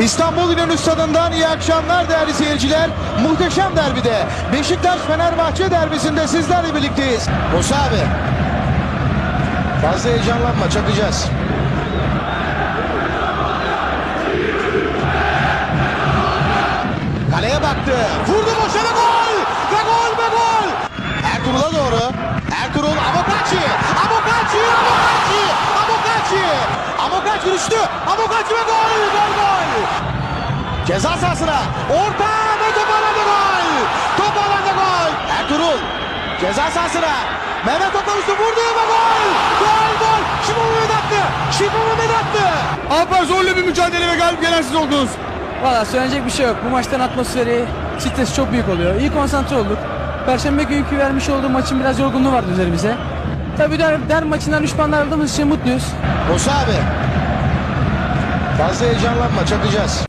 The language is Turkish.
İstanbul İnönü Stadı'ndan iyi akşamlar değerli seyirciler. Muhteşem derbide Beşiktaş-Fenerbahçe derbisinde sizlerle birlikteyiz. Musa abi. Fazla heyecanlanma çakacağız. Kaleye baktı. Vurdu boşuna gol. Ve gol ve gol. Ertuğrul'a doğru. Ertuğrul Amokachi. Amokachi. Amokachi. Amokachi. Amokachi düştü. Amokachi ve gol. Gol gol. Ceza sahasına. Orta ve top alanda gol. Top alanda gol. Ertuğrul. Ceza sahasına. Mehmet Okanus'u vurdu ve gol. Gol gol. Şimdi Mehmet attı. Şimdi Mehmet attı. Alper zorlu bir mücadele ve galip gelen siz oldunuz. Valla söyleyecek bir şey yok. Bu maçtan atmosferi, stres çok büyük oluyor. İyi konsantre olduk. Perşembe günkü vermiş olduğum maçın biraz yorgunluğu vardı üzerimize. Tabii der, der maçından 3 puan aldığımız için mutluyuz. Musa abi. Fazla heyecanlanma çakacağız.